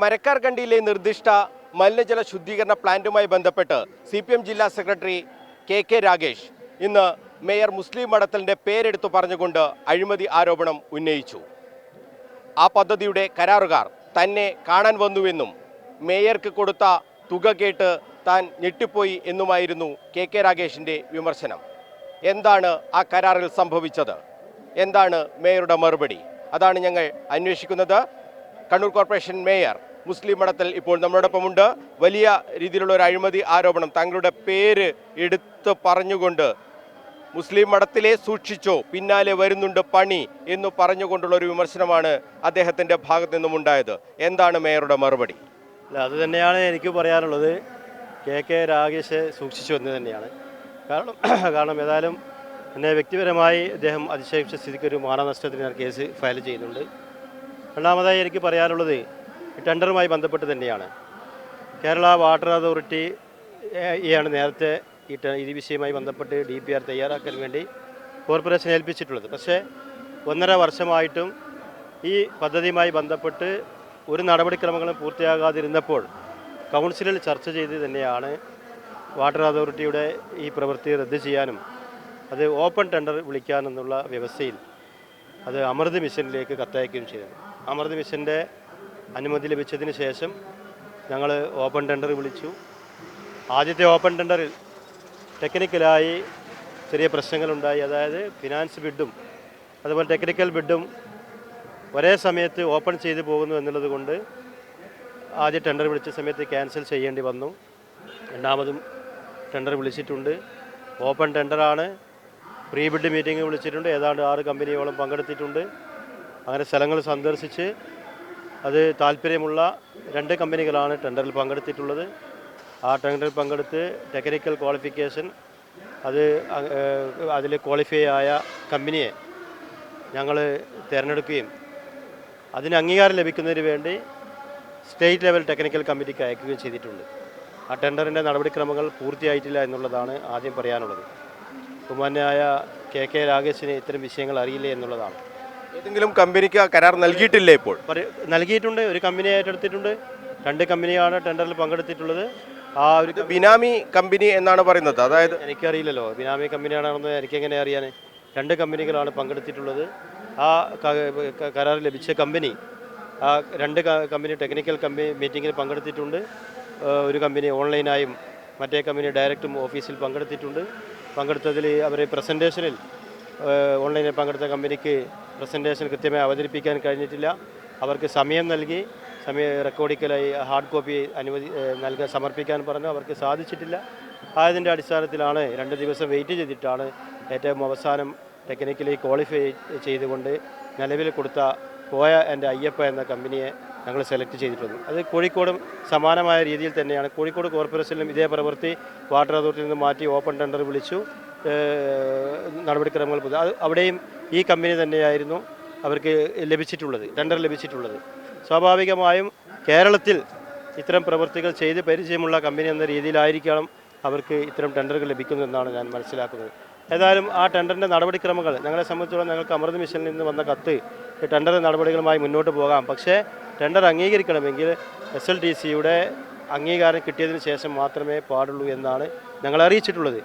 മരക്കാർകണ്ടിയിലെ നിർദ്ദിഷ്ട മലിനജല ശുദ്ധീകരണ പ്ലാന്റുമായി ബന്ധപ്പെട്ട് സി പി എം ജില്ലാ സെക്രട്ടറി കെ കെ രാഗേഷ് ഇന്ന് മേയർ മുസ്ലിം മഠത്തലിന്റെ പേരെടുത്തു പറഞ്ഞുകൊണ്ട് അഴിമതി ആരോപണം ഉന്നയിച്ചു. ആ പദ്ധതിയുടെ കരാറുകാർ തന്നെ കാണാൻ വന്നുവെന്നും മേയർക്ക് കൊടുത്ത തുക കേട്ട് താൻ ഞെട്ടിപ്പോയി എന്നുമായിരുന്നു കെ കെ രാഗേഷിന്റെ വിമർശനം. എന്താണ് ആ കരാറിൽ സംഭവിച്ചത്? എന്താണ് മേയറുടെ മറുപടി? അതാണ് ഞങ്ങൾ അന്വേഷിക്കുന്നത്. കണ്ണൂർ കോർപ്പറേഷൻ മേയർ മുസ്ലിം മഠത്തിൽ ഇപ്പോൾ നമ്മളോടൊപ്പമുണ്ട്. വലിയ രീതിയിലുള്ള ഒരു അഴിമതി ആരോപണം താങ്കളുടെ പേര് എടുത്ത് പറഞ്ഞുകൊണ്ട് മുസ്ലിം മഠത്തിലെ സൂക്ഷിച്ചോ പിന്നാലെ വരുന്നുണ്ട് പണി എന്ന് പറഞ്ഞുകൊണ്ടുള്ള ഒരു വിമർശനമാണ് അദ്ദേഹത്തിന്റെ ഭാഗത്തു നിന്നും ഉണ്ടായത്. എന്താണ് മേയറുടെ മറുപടി? അല്ല അത് തന്നെയാണ് എനിക്ക് പറയാനുള്ളത്. കെ കെ രാഗേഷ് സൂക്ഷിച്ചു എന്ന് തന്നെയാണ്. കാരണം കാരണം ഏതായാലും എന്നെ വ്യക്തിപരമായി അദ്ദേഹം അതിശയിച്ച സ്ഥിതിക്ക് ഒരു മാനനഷ്ടത്തിന് കേസ് ഫയൽ ചെയ്യുന്നുണ്ട്. രണ്ടാമതായി എനിക്ക് പറയാനുള്ളത് ടെൻഡറുമായി ബന്ധപ്പെട്ട് തന്നെയാണ്. കേരള വാട്ടർ അതോറിറ്റി ആണ് നേരത്തെ ഈ ഈ വിഷയവുമായി ബന്ധപ്പെട്ട് ഡി പി ആർ തയ്യാറാക്കാൻ വേണ്ടി കോർപ്പറേഷനെ ഏൽപ്പിച്ചിട്ടുള്ളത്. പക്ഷേ ഒന്നര വർഷമായിട്ടും ഈ പദ്ധതിയുമായി ബന്ധപ്പെട്ട് ഒരു നടപടിക്രമങ്ങളും പൂർത്തിയാകാതിരുന്നപ്പോൾ കൗൺസിലിൽ ചർച്ച ചെയ്ത് തന്നെയാണ് വാട്ടർ അതോറിറ്റിയുടെ ഈ പ്രവൃത്തി റദ്ദ് ചെയ്യാനും അത് ഓപ്പൺ ടെൻഡർ വിളിക്കാനെന്നുള്ള വ്യവസ്ഥയിൽ അത് അമൃത് മിഷനിലേക്ക് കത്തയക്കുകയും ചെയ്തത്. അമൃത് മിഷന്റെ അനുമതി ലഭിച്ചതിന് ശേഷം ഞങ്ങൾ ഓപ്പൺ ടെൻഡർ വിളിച്ചു. ആദ്യത്തെ ഓപ്പൺ ടെൻഡറിൽ ടെക്നിക്കലായി ചെറിയ പ്രശ്നങ്ങളുണ്ടായി. അതായത് ഫിനാൻസ് ബിഡും അതുപോലെ ടെക്നിക്കൽ ബിഡും ഒരേ സമയത്ത് ഓപ്പൺ ചെയ്തു പോകുന്നു എന്നുള്ളത് കൊണ്ട് ആദ്യ ടെൻഡർ വിളിച്ച സമയത്ത് ക്യാൻസൽ ചെയ്യേണ്ടി വന്നു. രണ്ടാമതും ടെൻഡർ വിളിച്ചിട്ടുണ്ട്. ഓപ്പൺ ടെൻഡറാണ്. പ്രീ ബിഡ് മീറ്റിംഗ് വിളിച്ചിട്ടുണ്ട്. ഏതാണ്ട് ആറ് കമ്പനിയോളം പങ്കെടുത്തിട്ടുണ്ട്. അങ്ങനെ സ്ഥലങ്ങൾ സന്ദർശിച്ച് അത് താല്പര്യമുള്ള രണ്ട് കമ്പനികളാണ് ടെൻഡറിൽ പങ്കെടുത്തിട്ടുള്ളത്. ആ ടെൻഡറിൽ പങ്കെടുത്ത് ടെക്നിക്കൽ ക്വാളിഫിക്കേഷൻ അത് അതിൽ ക്വാളിഫൈ ആയ കമ്പനിയെ ഞങ്ങൾ തിരഞ്ഞെടുക്കുകയും അതിന് അംഗീകാരം ലഭിക്കുന്നതിന് വേണ്ടി സ്റ്റേറ്റ് ലെവൽ ടെക്നിക്കൽ കമ്മിറ്റിക്ക് അയക്കുകയും ചെയ്തിട്ടുണ്ട്. ആ ടെൻഡറിന്റെ നടപടിക്രമങ്ങൾ പൂർത്തിയായിട്ടില്ല എന്നുള്ളതാണ് ആദ്യം പറയാനുള്ളത്. ബഹുമാന്യായ കെ കെ രാഗേഷിന് ഇത്തരം വിഷയങ്ങൾ അറിയില്ല എന്നുള്ളതാണ്. ഏതെങ്കിലും കമ്പനിക്ക് കരാർ നൽകിയിട്ടില്ലേ ഇപ്പോൾ? നൽകിയിട്ടുണ്ട് ഒരു കമ്പനി ഏറ്റെടുത്തിട്ടുണ്ട്. രണ്ട് കമ്പനിയാണ് ടെൻഡറിൽ പങ്കെടുത്തിട്ടുള്ളത്. ആ ഒരു ബിനാമി കമ്പനി എന്നാണ് പറയുന്നത്. അതായത് എനിക്കറിയില്ലല്ലോ ബിനാമി കമ്പനിയാണെന്ന് എനിക്കെങ്ങനെ അറിയാൻ? രണ്ട് കമ്പനികളാണ് പങ്കെടുത്തിട്ടുള്ളത്. ആ കരാർ ലഭിച്ച കമ്പനി ആ രണ്ട് കമ്പനി ടെക്നിക്കൽ കമ്പനി മീറ്റിങ്ങിൽ പങ്കെടുത്തിട്ടുണ്ട്. ഒരു കമ്പനി ഓൺലൈനായും മറ്റേ കമ്പനി ഡയറക്റ്റും ഓഫീസിൽ പങ്കെടുത്തിട്ടുണ്ട്. പങ്കെടുത്തതിൽ അവർ പ്രസന്റേഷനിൽ ഓൺലൈനിൽ പങ്കെടുത്ത കമ്പനിക്ക് പ്രസന്റേഷൻ കൃത്യമായി അവതരിപ്പിക്കാൻ കഴിഞ്ഞിട്ടില്ല. അവർക്ക് സമയം നൽകി സമയ റെക്കോർഡിക്കലായി ഹാർഡ് കോപ്പി അനുമതി നൽകാൻ സമർപ്പിക്കാൻ പറഞ്ഞു. അവർക്ക് സാധിച്ചിട്ടില്ല. ആയതിന്റെ അടിസ്ഥാനത്തിലാണ് രണ്ട് ദിവസം വെയിറ്റ് ചെയ്തിട്ടാണ് ഏറ്റവും അവസാനം ടെക്നിക്കലി ക്വാളിഫൈ ചെയ്തുകൊണ്ട് നിലവിൽ കൊടുത്ത പോയ എന്റെ അയ്യപ്പ എന്ന കമ്പനിയെ ഞങ്ങൾ സെലക്ട് ചെയ്തിട്ടുണ്ട് അത് കോഴിക്കോടും സമാനമായ രീതിയിൽ തന്നെയാണ്. കോഴിക്കോട് കോർപ്പറേഷനിലും ഇതേ പ്രവൃത്തി വാട്ടർ അതോറിറ്റിയിൽ നിന്ന് മാറ്റി ഓപ്പൺ ടെൻഡർ വിളിച്ചു. നടപടിക്രമങ്ങൾ അത് അവിടെയും ഈ കമ്പനി തന്നെയായിരുന്നു അവർക്ക് ലഭിച്ചിട്ടുള്ളത് ടെൻഡർ ലഭിച്ചിട്ടുള്ളത്. സ്വാഭാവികമായും കേരളത്തിൽ ഇത്തരം പ്രവൃത്തികൾ ചെയ്ത് പരിചയമുള്ള കമ്പനി എന്ന രീതിയിലായിരിക്കണം അവർക്ക് ഇത്തരം ടെൻഡറുകൾ ലഭിക്കുന്നതെന്നാണ് ഞാൻ മനസ്സിലാക്കുന്നത്. ഏതായാലും ആ ടെൻഡറിന്റെ നടപടിക്രമങ്ങൾ ഞങ്ങളെ സംബന്ധിച്ചിടത്തോളം ഞങ്ങൾക്ക് അമൃത് മിഷനിൽ നിന്ന് വന്ന കത്ത് ടെൻഡർ നടപടികളുമായി മുന്നോട്ട് പോകാം. പക്ഷേ ടെൻഡർ അംഗീകരിക്കണമെങ്കിൽ എസ് എൽ ടി സിയുടെ അംഗീകാരം കിട്ടിയതിന് ശേഷം മാത്രമേ പാടുള്ളൂ എന്നാണ് ഞങ്ങൾ അറിയിച്ചിട്ടുള്ളത്.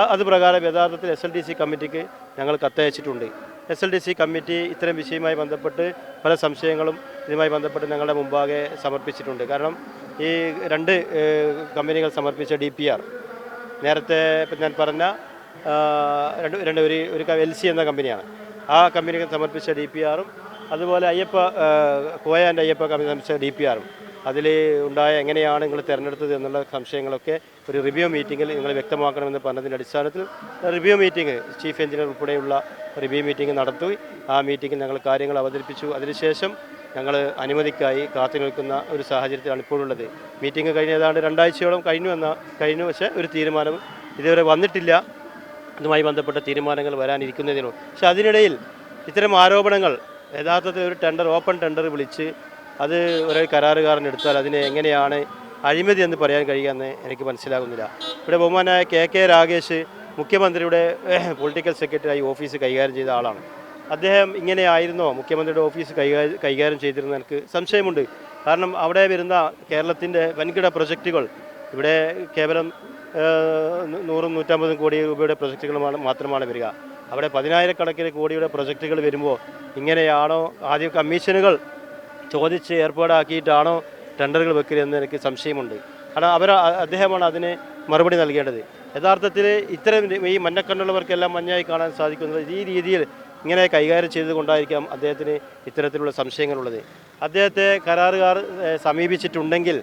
അത് പ്രകാരം യഥാർത്ഥത്തിൽ എസ് എൽ ഡി സി കമ്മിറ്റിക്ക് ഞങ്ങൾ കത്തയച്ചിട്ടുണ്ട്. S L D C committee ഇത്തരം വിഷയവുമായി ബന്ധപ്പെട്ട് പല സംശയങ്ങളും ഇതുമായി ബന്ധപ്പെട്ട് ഞങ്ങളുടെ മുമ്പാകെ സമർപ്പിച്ചിട്ടുണ്ട്. കാരണം ഈ രണ്ട് കമ്പനികൾ സമർപ്പിച്ച ഡി പി ആർ നേരത്തെ ഞാൻ പറഞ്ഞ രണ്ട് രണ്ട് ഒരു ഒരു എൽ സി എന്ന കമ്പനിയാണ്. ആ കമ്പനിക്ക് സമർപ്പിച്ച ഡി പി ആറും അതുപോലെ അയ്യപ്പ കോയാന്റെ അയ്യപ്പ കമ്പനി സമർപ്പിച്ച ഡി പി ആറും അതിൽ ഉണ്ടായ എങ്ങനെയാണ് നിങ്ങൾ തിരഞ്ഞെടുത്തത് എന്നുള്ള സംശയങ്ങളൊക്കെ ഒരു റിവ്യൂ മീറ്റിങ്ങിൽ നിങ്ങൾ വ്യക്തമാക്കണമെന്ന് പറഞ്ഞതിന്റെ അടിസ്ഥാനത്തിൽ റിവ്യൂ മീറ്റിംഗ് ചീഫ് എഞ്ചിനീയർ ഉൾപ്പെടെയുള്ള റിവ്യൂ മീറ്റിംഗ് നടത്തി. ആ മീറ്റിംഗിൽ ഞങ്ങൾ കാര്യങ്ങൾ അവതരിപ്പിച്ചു. അതിനുശേഷം ഞങ്ങൾ അനുമതിക്കായി കാത്തു നിൽക്കുന്ന ഒരു സാഹചര്യത്തിലാണ് ഇപ്പോഴുള്ളത് മീറ്റിംഗ് കഴിഞ്ഞ ഏതാണ്ട് രണ്ടാഴ്ചയോളം കഴിഞ്ഞു എന്ന കഴിഞ്ഞു പക്ഷേ ഒരു തീരുമാനം ഇതുവരെ വന്നിട്ടില്ല. ഇതുമായി ബന്ധപ്പെട്ട തീരുമാനങ്ങൾ വരാനിരിക്കുന്നതിനോ പക്ഷേ അതിനിടയിൽ ഇത്തരം ആരോപണങ്ങൾ യഥാർത്ഥത്തിൽ ഒരു ടെൻഡർ ഓപ്പൺ ടെൻഡർ വിളിച്ച് അത് ഒരു കരാറുകാരൻ എടുത്താൽ അതിനെ എങ്ങനെയാണ് അഴിമതി എന്ന് പറയാൻ കഴിയുമെന്ന് എനിക്ക് മനസ്സിലാകുന്നില്ല. ഇവിടെ ബഹുമാനായ കെ കെ രാകേഷ് മുഖ്യമന്ത്രിയുടെ പൊളിറ്റിക്കൽ സെക്രട്ടറിയായി ഓഫീസ് കൈകാര്യം ചെയ്ത ആളാണ്. അദ്ദേഹം ഇങ്ങനെയായിരുന്നോ മുഖ്യമന്ത്രിയുടെ ഓഫീസ് കൈകാര്യം ചെയ്തിരുന്ന എനിക്ക് സംശയമുണ്ട്. കാരണം അവിടെ വരുന്ന കേരളത്തിന്റെ വൻകിട പ്രൊജക്റ്റുകൾ ഇവിടെ കേവലം നൂറും നൂറ്റമ്പതും കോടി രൂപയുടെ പ്രൊജക്റ്റുകൾ മാത്രമാണ് വരിക. അവിടെ പതിനായിരക്കണക്കിന് കോടിയുടെ പ്രൊജക്റ്റുകൾ വരുമ്പോൾ ഇങ്ങനെയാണോ ആദ്യം കമ്മീഷനുകൾ ചോദിച്ച് ഏർപ്പാടാക്കിയിട്ടാണോ ടെൻഡറുകൾ വെക്കരുതെന്ന് എനിക്ക് സംശയമുണ്ട്. കാരണം അവർ അദ്ദേഹമാണ് അതിന് മറുപടി നൽകേണ്ടത്. യഥാർത്ഥത്തിൽ ഇത്തരം ഈ മഞ്ഞക്കണ്ണുള്ളവർക്കെല്ലാം മഞ്ഞായി കാണാൻ സാധിക്കുന്നത് ഈ രീതിയിൽ ഇങ്ങനെ കൈകാര്യം ചെയ്തുകൊണ്ടായിരിക്കാം അദ്ദേഹത്തിന് ഇത്തരത്തിലുള്ള സംശയങ്ങളുള്ളത്. അദ്ദേഹത്തെ കരാറുകാർ സമീപിച്ചിട്ടുണ്ടെങ്കിൽ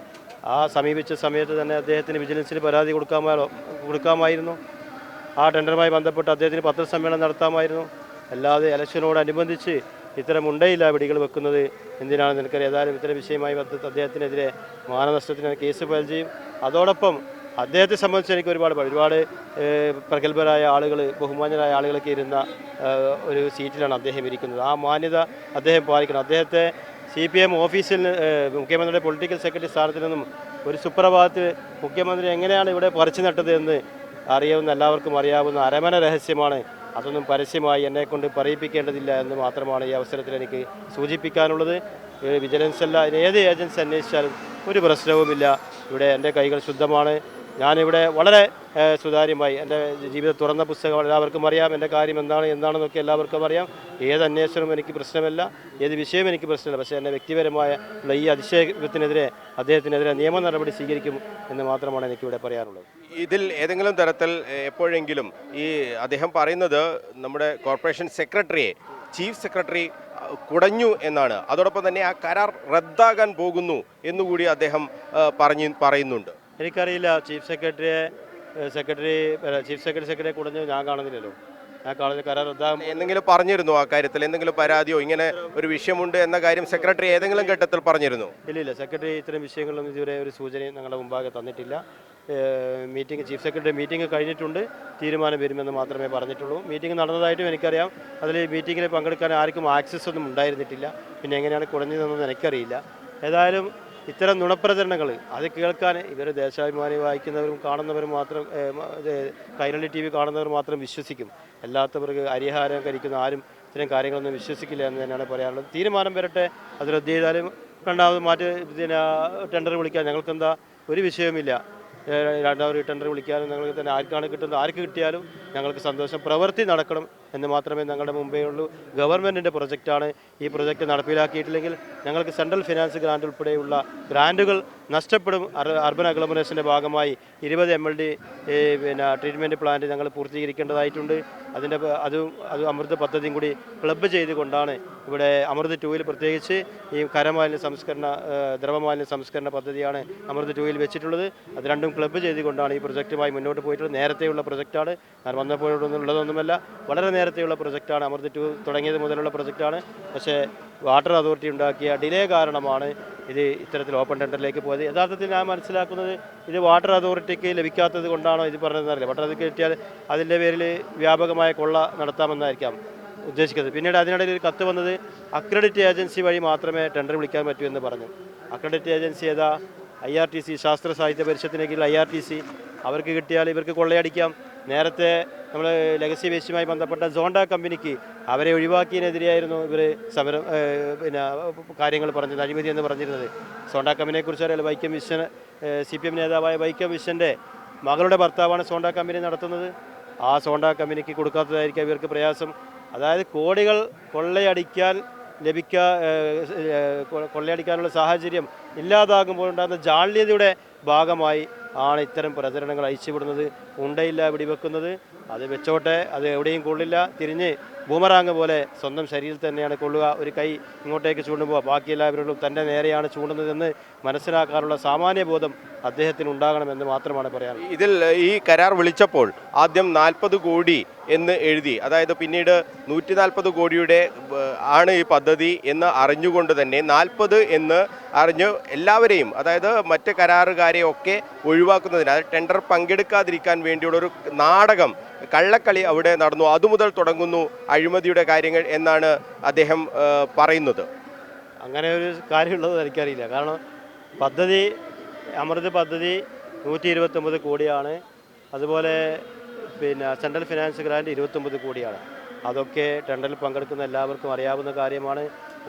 ആ സമീപിച്ച സമയത്ത് തന്നെ അദ്ദേഹത്തിന് വിജിലൻസിന് പരാതി കൊടുക്കാമോ കൊടുക്കാമായിരുന്നു. ആ ടെൻഡറുമായി ബന്ധപ്പെട്ട് അദ്ദേഹത്തിന് പത്രസമ്മേളനം നടത്താമായിരുന്നു. അല്ലാതെ ഇലക്ഷനോടനുബന്ധിച്ച് ഇത്തരം ഉണ്ടയില്ല വെടികൾ വെക്കുന്നത് എന്തിനാണെന്ന് എനിക്കറിയാം. ഏതായാലും ഇത്തരം വിഷയമായി ബന്ധപ്പെട്ട് അദ്ദേഹത്തിനെതിരെ മാനനഷ്ടത്തിന് കേസ് ഫയൽ ചെയ്യും. അതോടൊപ്പം അദ്ദേഹത്തെ സംബന്ധിച്ച് എനിക്ക് ഒരുപാട് ഒരുപാട് പ്രഗത്ഭരായ ആളുകൾ ബഹുമാന്യരായ ആളുകളൊക്കെ ഇരുന്ന ഒരു സീറ്റിലാണ് അദ്ദേഹം ഇരിക്കുന്നത്. ആ മാന്യത അദ്ദേഹം പാലിക്കണം. അദ്ദേഹത്തെ സി പി എം ഓഫീസിൽ മുഖ്യമന്ത്രിയുടെ പൊളിറ്റിക്കൽ സെക്രട്ടറി സ്ഥാനത്തിൽ നിന്നും ഒരു സുപ്രഭാതത്തിൽ മുഖ്യമന്ത്രി എങ്ങനെയാണ് ഇവിടെ പറിച്ചു നട്ടത് എന്ന് അറിയാവുന്ന എല്ലാവർക്കും അറിയാവുന്ന അരമന രഹസ്യമാണ് അതൊന്നും പരസ്യമായി എന്നെ കൊണ്ട് പറയിപ്പിക്കേണ്ടതില്ല എന്ന് മാത്രമാണ് ഈ അവസരത്തിൽ എനിക്ക് സൂചിപ്പിക്കാനുള്ളത്. വിജിലൻസ് അല്ല ഏത് ഏജൻസി അന്വേഷിച്ചാലും ഒരു പ്രശ്നവുമില്ല. ഇവിടെ എന്റെ കൈകൾ ശുദ്ധമാണ്. ഞാനിവിടെ വളരെ സുതാര്യമായി എന്റെ ജീവിതം തുറന്ന പുസ്തകം എല്ലാവർക്കും അറിയാം. എന്റെ കാര്യം എന്താണ് എന്താണെന്നൊക്കെ എല്ലാവർക്കും അറിയാം. ഏത് അന്വേഷണവും എനിക്ക് പ്രശ്നമല്ല ഏത് വിഷയവും എനിക്ക് പ്രശ്നമില്ല. പക്ഷേ എന്റെ വ്യക്തിപരമായ ഈ അതിശയത്തിനെതിരെ അദ്ദേഹത്തിനെതിരെ നിയമ നടപടി സ്വീകരിക്കും എന്ന് മാത്രമാണ് എനിക്കിവിടെ പറയാനുള്ളത്. ഇതിൽ ഏതെങ്കിലും തരത്തിൽ എപ്പോഴെങ്കിലും ഈ അദ്ദേഹം പറയുന്നത് നമ്മുടെ കോർപ്പറേഷൻ സെക്രട്ടറിയെ ചീഫ് സെക്രട്ടറി കുടഞ്ഞു എന്നാണ്. അതോടൊപ്പം തന്നെ ആ കരാർ റദ്ദാകാൻ പോകുന്നു എന്നുകൂടി അദ്ദേഹം പറഞ്ഞു പറയുന്നുണ്ട്. എനിക്കറിയില്ല ചീഫ് സെക്രട്ടറിയെ സെക്രട്ടറി ചീഫ് സെക്രട്ടറി സെക്രട്ടറിയെ കുടഞ്ഞ് ഞാൻ കാണുന്നില്ലല്ലോ. ഞാൻ കാണുന്ന കരാർ റദ്ദാകും എന്തെങ്കിലും പറഞ്ഞിരുന്നു ആ കാര്യത്തിൽ? എന്തെങ്കിലും പരാതിയോ ഇങ്ങനെ ഒരു വിഷയമുണ്ട് എന്ന കാര്യം സെക്രട്ടറി ഏതെങ്കിലും ഘട്ടത്തിൽ പറഞ്ഞിരുന്നു? ഇല്ല ഇല്ല സെക്രട്ടറി ഇത്തരം വിഷയങ്ങളൊന്നും ഇതുവരെ ഒരു സൂചന ഞങ്ങളുടെ മുമ്പാകെ തന്നിട്ടില്ല. മീറ്റിംഗ് ചീഫ് സെക്രട്ടറി മീറ്റിംഗ് കഴിഞ്ഞിട്ടുണ്ട്. തീരുമാനം വരുമെന്ന് മാത്രമേ പറഞ്ഞിട്ടുള്ളൂ. മീറ്റിംഗ് നടന്നതായിട്ടും എനിക്കറിയാം. അതിൽ മീറ്റിങ്ങിൽ പങ്കെടുക്കാൻ ആർക്കും ആക്സസ് ഒന്നും ഉണ്ടായിരുന്നിട്ടില്ല. പിന്നെ എങ്ങനെയാണ് കുറഞ്ഞതെന്നൊന്നും എനിക്കറിയില്ല. ഏതായാലും ഇത്തരം നുണപ്രചരണങ്ങൾ അത് കേൾക്കാൻ ഇവർ ദേശാഭിമാനി വായിക്കുന്നവരും കാണുന്നവരും മാത്രം കൈരളി ടി വി കാണുന്നവർ മാത്രം വിശ്വസിക്കും. അല്ലാത്തവർക്ക് അരിഹാരം കരിക്കുന്ന ആരും ഇത്തരം കാര്യങ്ങളൊന്നും വിശ്വസിക്കില്ല എന്ന് തന്നെയാണ് പറയാനുള്ളത് തീരുമാനം വരട്ടെ അത് റദ്ദ് ചെയ്താലും രണ്ടാമത് മാറ്റി പിന്നെ ടെൻഡർ വിളിക്കാൻ ഞങ്ങൾക്കെന്താ ഒരു വിഷയവുമില്ല. രണ്ടാമത് ടെൻഡർ വിളിക്കാനും ഞങ്ങൾക്ക് തന്നെ ആർക്കാണ് കിട്ടുന്നത് ആർക്ക് കിട്ടിയാലും ഞങ്ങൾക്ക് സന്തോഷം. പ്രവൃത്തി നടക്കണം. എന്ന് മാത്രമേ ഞങ്ങളുടെ മുമ്പേ ഉള്ളൂ. ഗവൺമെന്റിന്റെ പ്രൊജക്റ്റാണ് ഈ പ്രൊജക്റ്റ് നടപ്പിലാക്കിയിട്ടില്ലെങ്കിൽ ഞങ്ങൾക്ക് സെൻട്രൽ ഫിനാൻസ് ഗ്രാൻഡ് ഉൾപ്പെടെയുള്ള ഗ്രാൻഡുകൾ നഷ്ടപ്പെടും. അർ- അർബൻ അഗ്ലോമറേഷന്റെ ഭാഗമായി ഇരുപത് എം എൽ ഡി പിന്നെ ട്രീറ്റ്മെന്റ് പ്ലാന്റ് ഞങ്ങൾ പൂർത്തീകരിക്കേണ്ടതായിട്ടുണ്ട്. അതിന്റെ അത് അതും അമൃത് പദ്ധതിയും കൂടി ക്ലബ്ബ് ചെയ്തുകൊണ്ടാണ് ഇവിടെ അമൃത് ടൂവിൽ പ്രത്യേകിച്ച് ഈ കരമാലിന്യ സംസ്കരണ ദ്രവമാലിന്യ സംസ്കരണ പദ്ധതിയാണ് അമൃത് ടൂവിൽ വെച്ചിട്ടുള്ളത്. അത് രണ്ടും ക്ലബ്ബ് ചെയ്തുകൊണ്ടാണ് ഈ പ്രൊജക്റ്റുമായി മുന്നോട്ട് പോയിട്ടുള്ളത്. നേരത്തെയുള്ള പ്രൊജക്റ്റാണ്. ഞാൻ വന്നപ്പോഴുള്ളതൊന്നുമല്ല വളരെ നേരത്തെയുള്ള പ്രൊജക്റ്റാണ്. അമൃത് ടു തുടങ്ങിയത് മുതലുള്ള പ്രൊജക്റ്റാണ്. പക്ഷേ വാട്ടർ അതോറിറ്റി ഉണ്ടാക്കിയ ഡിലേ കാരണമാണ് ഇത് ഇത്തരത്തിൽ ഓപ്പൺ ടെൻഡറിലേക്ക് പോയത്. യഥാർത്ഥത്തിൽ ഞാൻ മനസ്സിലാക്കുന്നത് ഇത് വാട്ടർ അതോറിറ്റിക്ക് ലഭിക്കാത്തത് കൊണ്ടാണോ ഇത് പറഞ്ഞതെന്നറിയില്ല വാട്ടർ അതോറിറ്റി കിട്ടിയാൽ അതിന്റെ പേരിൽ വ്യാപകമായ കൊള്ള നടത്താമെന്നായിരിക്കാം ഉദ്ദേശിക്കുന്നത്. പിന്നീട് അതിനിടയിൽ ഒരു കത്ത് വന്നത് അക്രഡിറ്റ് ഏജൻസി വഴി മാത്രമേ ടെൻഡർ വിളിക്കാൻ പറ്റൂ എന്ന് പറഞ്ഞു. അക്രഡിറ്റ് ഏജൻസി ഏതാ? I R T C Sasthra Sahithya പരിഷത്തിന് കീഴിൽ ഐ ആർ ടി സി. അവർക്ക് കിട്ടിയാൽ ഇവർക്ക് കൊള്ളയടിക്കാം. നേരത്തെ നമ്മൾ ലെഗസി വേസ്റ്റുമായി ബന്ധപ്പെട്ട സോണ്ട കമ്പനിക്ക് അവരെ ഒഴിവാക്കിയതിനെതിരെയായിരുന്നു ഇവർ സമരം പിന്നെ കാര്യങ്ങൾ പറഞ്ഞത് അഴിമതി എന്ന് പറഞ്ഞിരുന്നത്. സോണ്ട കമ്പനിയെക്കുറിച്ച് അറിയാലോ Vaikom Viswan C P M നേതാവായ വൈക്കം വിശ്വന്റെ മകളുടെ ഭർത്താവാണ് സോണ്ട കമ്പനി നടത്തുന്നത്. ആ സോണ്ട കമ്പനിക്ക് കൊടുക്കാത്തതായിരിക്കും ഇവർക്ക് പ്രയാസം. അതായത് കോടികൾ കൊള്ളയടിക്കാൻ ലഭിക്കാ കൊള്ളയടിക്കാനുള്ള സാഹചര്യം ഇല്ലാതാകുമ്പോൾ ഉണ്ടാകുന്ന ജാള്യതയുടെ ഭാഗമായി ആണ് ഇത്തരം പ്രചരണങ്ങൾ അയച്ചുവിടുന്നത് ഉണ്ടയില്ല വെടിവെക്കുന്നത്. അത് വെച്ചോട്ടെ അത് എവിടെയും കൊള്ളില്ല. തിരിഞ്ഞ് ബൂമറാങ് പോലെ സ്വന്തം ശരീരത്തിൽ തന്നെയാണ് കൊള്ളുക. ഒരു കൈ ഇങ്ങോട്ടേക്ക് ചൂണ്ടുമ്പോൾ ബാക്കി എല്ലാവരോടും തന്റെ നേരെയാണ് ചൂണ്ടുന്നതെന്ന് മനസ്സിലാക്കാനുള്ള സാമാന്യ ബോധം അദ്ദേഹത്തിന് ഉണ്ടാകണമെന്ന് മാത്രമാണ് പറയാൻ ഇതിൽ ഈ കരാർ വിളിച്ചപ്പോൾ ആദ്യം നാൽപ്പത് കോടി എന്ന് എഴുതി അതായത് പിന്നീട് നൂറ്റി നാൽപ്പത് കോടിയുടെ ആണ് ഈ പദ്ധതി എന്ന് അറിഞ്ഞുകൊണ്ട് തന്നെ നാൽപ്പത് എന്ന് അറിഞ്ഞ് എല്ലാവരെയും അതായത് മറ്റ് കരാറുകാരെയൊക്കെ ഒഴിവാക്കുന്നതിന് അതായത് ടെൻഡർ പങ്കെടുക്കാതിരിക്കാൻ വേണ്ടിയുള്ള ഒരു നാടകം കള്ളക്കളി അവിടെ നടന്നു. അതുമുതൽ തുടങ്ങുന്നു അഴിമതിയുടെ കാര്യങ്ങൾ എന്നാണ് അദ്ദേഹം പറയുന്നത്. അങ്ങനെ ഒരു കാര്യമുള്ളത് എനിക്കറിയില്ല. കാരണം പദ്ധതി അമൃത് പദ്ധതി നൂറ്റി ഇരുപത്തൊമ്പത് കോടിയാണ്. അതുപോലെ പിന്നെ സെൻട്രൽ ഫിനാൻസ് ഗ്രാൻഡ് ഇരുപത്തൊമ്പത് കോടിയാണ്. അതൊക്കെ ടെൻഡറിൽ പങ്കെടുക്കുന്ന എല്ലാവർക്കും അറിയാവുന്ന കാര്യമാണ്.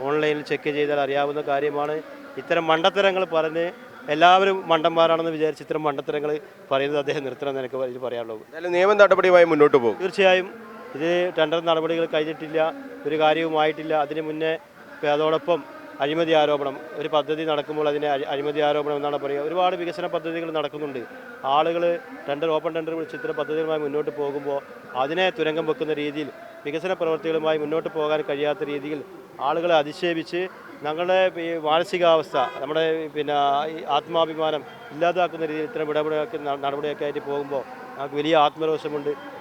ഓൺലൈനിൽ ചെക്ക് ചെയ്താൽ അറിയാവുന്ന കാര്യമാണ്. ഇത്തരം മണ്ടത്തരങ്ങൾ പറഞ്ഞ് എല്ലാവരും മണ്ടന്മാരാണെന്ന് വിചാരിച്ച് ഇത്തരം മണ്ടത്തരങ്ങൾ പറയുന്നത് അദ്ദേഹം നിർത്തണമെന്ന് എനിക്ക് ഇതിൽ പറയാനുള്ളൂ എന്തായാലും നിയമ നടപടിയുമായി മുന്നോട്ട് പോകും. തീർച്ചയായും ഇത് ടെൻഡർ നടപടികൾ കഴിഞ്ഞിട്ടില്ല ഒരു കാര്യവുമായിട്ടില്ല. അതിന് മുന്നേ അതോടൊപ്പം അഴിമതി ആരോപണം ഒരു പദ്ധതി നടക്കുമ്പോൾ അതിനെ അഴി- അഴിമതി ആരോപണം എന്നാണ് പറയുക. ഒരുപാട് വികസന പദ്ധതികൾ നടക്കുന്നുണ്ട്. ആളുകൾ ടെൻഡർ ഓപ്പൺ ടെൻഡർ വിളിച്ച് ഇത്തരം പദ്ധതികളുമായി മുന്നോട്ട് പോകുമ്പോൾ അതിനെ തുരങ്കം വെക്കുന്ന രീതിയിൽ വികസന പ്രവർത്തികളുമായി മുന്നോട്ട് പോകാൻ കഴിയാത്ത രീതിയിൽ ആളുകളെ അധിക്ഷേപിച്ച് ഞങ്ങളുടെ ഈ മാനസികാവസ്ഥ നമ്മുടെ പിന്നെ ആത്മാഭിമാനം ഇല്ലാതാക്കുന്ന രീതിയിൽ ഇത്തരം ഇടപെടലൊക്കെ നടപടിയൊക്കെ ആയിട്ട് പോകുമ്പോൾ ഞങ്ങൾക്ക് വലിയ ആത്മരോഷമുണ്ട്.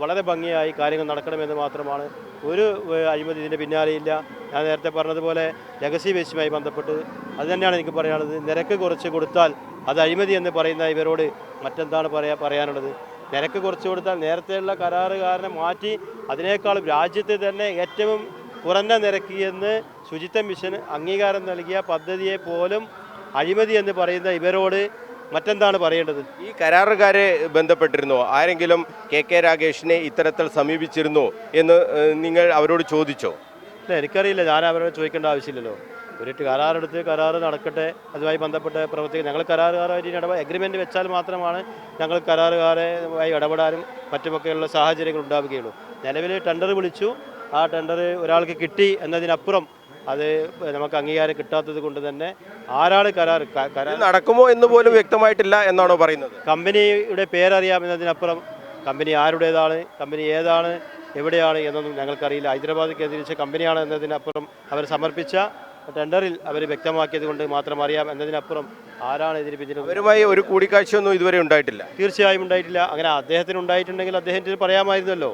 വളരെ ഭംഗിയായി കാര്യങ്ങൾ നടക്കണമെന്ന് മാത്രമാണ്. ഒരു അഴിമതി ഇതിന്റെ പിന്നാലെയില്ല ഞാൻ നേരത്തെ പറഞ്ഞതുപോലെ രഹസ്യ വേശുമായി ബന്ധപ്പെട്ട് അത് തന്നെയാണ് എനിക്ക് പറയാനുള്ളത്. നിരക്ക് കുറച്ച് കൊടുത്താൽ അത് അഴിമതി എന്ന് പറയുന്ന ഇവരോട് മറ്റെന്താണ് പറയാ പറയാനുള്ളത്? നിരക്ക് കുറച്ച് കൊടുത്താൽ നേരത്തെയുള്ള കരാറുകാരനെ മാറ്റി അതിനേക്കാളും രാജ്യത്തെ തന്നെ ഏറ്റവും കുറഞ്ഞ നിരക്ക് എന്ന് ശുചിത്വ മിഷന് അംഗീകാരം നൽകിയ പദ്ധതിയെ പോലും അഴിമതി എന്ന് പറയുന്ന ഇവരോട് മറ്റെന്താണ് പറയേണ്ടത്? ഈ കരാറുകാരെ ബന്ധപ്പെട്ടിരുന്നോ? ആരെങ്കിലും കെ കെ രാഗേഷിനെ ഇത്തരത്തിൽ സമീപിച്ചിരുന്നോ എന്ന് നിങ്ങൾ അവരോട് ചോദിച്ചോ? ഇല്ല എനിക്കറിയില്ല. ഞാൻ അവരോട് ചോദിക്കേണ്ട ആവശ്യമില്ലല്ലോ. ഒരു കരാറെടുത്ത് കരാറ് നടക്കട്ടെ അതുമായി ബന്ധപ്പെട്ട് പ്രവർത്തിക്കുക ഞങ്ങൾ കരാറുകാരായിട്ട് ഇടപെ അഗ്രിമെന്റ് വെച്ചാൽ മാത്രമാണ് ഞങ്ങൾ കരാറുകാരുമായി ഇടപെടാനും മറ്റുമൊക്കെയുള്ള സാഹചര്യങ്ങൾ ഉണ്ടാവുകയുള്ളൂ. നിലവിൽ ടെൻഡർ വിളിച്ചു. ആ ടെൻഡർ ഒരാൾക്ക് കിട്ടി എന്നതിനപ്പുറം അത് നമുക്ക് അംഗീകാരം കിട്ടാത്തത് കൊണ്ട് തന്നെ ആരാണ് കരാർ കരാർ നടക്കുമോ എന്ന് പോലും വ്യക്തമായിട്ടില്ല എന്നാണോ പറയുന്നത്? കമ്പനിയുടെ പേരറിയാമെന്നതിനപ്പുറം കമ്പനി ആരുടേതാണ് കമ്പനി ഏതാണ് എവിടെയാണ് എന്നൊന്നും ഞങ്ങൾക്കറിയില്ല. ഹൈദരാബാദ് കേന്ദ്രീകരിച്ച കമ്പനിയാണ് എന്നതിനപ്പുറം അവർ സമർപ്പിച്ച ടെൻഡറിൽ അവർ വ്യക്തമാക്കിയത് കൊണ്ട് മാത്രം അറിയാം. എന്നതിനപ്പുറം ആരാണ് ഇതിന് പിന്നിൽ അവരുമായി ഒരു കൂടിക്കാഴ്ചയൊന്നും ഇതുവരെ ഉണ്ടായിട്ടില്ല. തീർച്ചയായും ഉണ്ടായിട്ടില്ല. അങ്ങനെ അദ്ദേഹത്തിന് ഉണ്ടായിട്ടുണ്ടെങ്കിൽ അദ്ദേഹത്തിന് പറയാമായിരുന്നല്ലോ.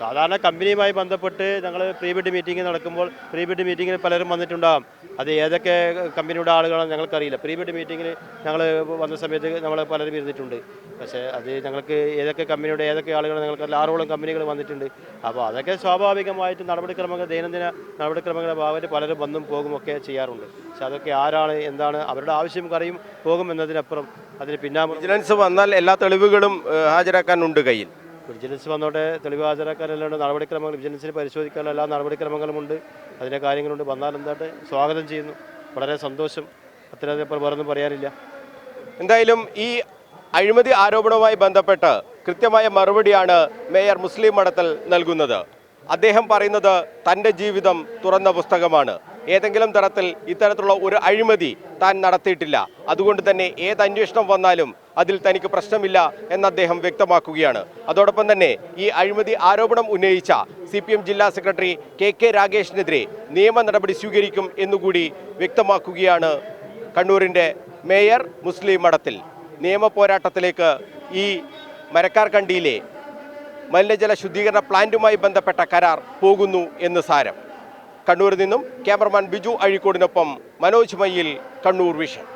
സാധാരണ കമ്പനിയുമായി ബന്ധപ്പെട്ട് ഞങ്ങൾ പ്രീ ബിഡ് മീറ്റിംഗ് നടക്കുമ്പോൾ പ്രീ ബിഡ് മീറ്റിങ്ങിൽ പലരും വന്നിട്ടുണ്ടാകും അത് ഏതൊക്കെ കമ്പനിയുടെ ആളുകളാണ് ഞങ്ങൾക്കറിയില്ല. പ്രീ ബിഡ് മീറ്റിങ്ങിൽ ഞങ്ങൾ വന്ന സമയത്ത് നമ്മൾ പലരും ഇരുന്നിട്ടുണ്ട്. പക്ഷേ അത് ഞങ്ങൾക്ക് ഏതൊക്കെ കമ്പനിയുടെ ഏതൊക്കെ ആളുകൾ ഞങ്ങൾക്ക് ആറോളം കമ്പനികൾ വന്നിട്ടുണ്ട്. അപ്പോൾ അതൊക്കെ സ്വാഭാവികമായിട്ട് നടപടിക്രമങ്ങൾ ദൈനംദിന നടപടിക്രമങ്ങളുടെ ഭാഗമായിട്ട് പലരും വന്നും പോകും ഒക്കെ ചെയ്യാറുണ്ട്. പക്ഷെ അതൊക്കെ ആരാണ് എന്താണ് അവരുടെ ആവശ്യം കറിയും പോകും എന്നതിനപ്പുറം അതിന് പിന്നാമ്പുറം വിജിലൻസ് വന്നാൽ എല്ലാ തെളിവുകളും ഹാജരാക്കാനുണ്ട് കയ്യിൽ. വിജിലൻസ് വന്നോട്ടെ തെളിവ് ഹാജരാക്കാനല്ലാണ്ട് നടപടിക്രമങ്ങൾ വിജിലൻസിന് പരിശോധിക്കാനുള്ള എല്ലാ നടപടിക്രമങ്ങളുമുണ്ട് അതിന്റെ കാര്യങ്ങളുണ്ട്. വന്നാൽ എന്താട്ടെ സ്വാഗതം ചെയ്യുന്നു. വളരെ സന്തോഷം. അത്രയധികം വേറൊന്നും പറയാനില്ല. എന്തായാലും ഈ അഴിമതി ആരോപണവുമായി ബന്ധപ്പെട്ട് കൃത്യമായ മറുപടിയാണ് മേയർ മുസ്ലിം മഠത്തിൽ നൽകുന്നത്. അദ്ദേഹം പറയുന്നത് തന്റെ ജീവിതം തുറന്ന പുസ്തകമാണ്. ഏതെങ്കിലും തരത്തിൽ ഇത്തരത്തിലുള്ള ഒരു അഴിമതി താൻ നടത്തിയിട്ടില്ല. അതുകൊണ്ട് തന്നെ ഏത് അന്വേഷണം വന്നാലും അതിൽ തനിക്ക് പ്രശ്നമില്ല എന്ന് അദ്ദേഹം വ്യക്തമാക്കുകയാണ്. അതോടൊപ്പം തന്നെ ഈ അഴിമതി ആരോപണം ഉന്നയിച്ച സി പി എം ജില്ലാ സെക്രട്ടറി കെ കെ രാഗേഷിനെതിരെ നിയമ നടപടി സ്വീകരിക്കും എന്നുകൂടി വ്യക്തമാക്കുകയാണ് കണ്ണൂരിന്റെ മേയർ മുസ്ലിം മഠത്തിൽ. നിയമ പോരാട്ടത്തിലേക്ക് ഈ മരക്കാർ കണ്ടിയിലെ മലിനജല ശുദ്ധീകരണ പ്ലാന്റുമായി ബന്ധപ്പെട്ട കരാർ പോകുന്നു എന്ന് സാരം. കണ്ണൂരിൽ നിന്നും ക്യാമറമാൻ ബിജു അഴീക്കോടിനൊപ്പം മനോജ് മയ്യിൽ കണ്ണൂർ വിഷൻ.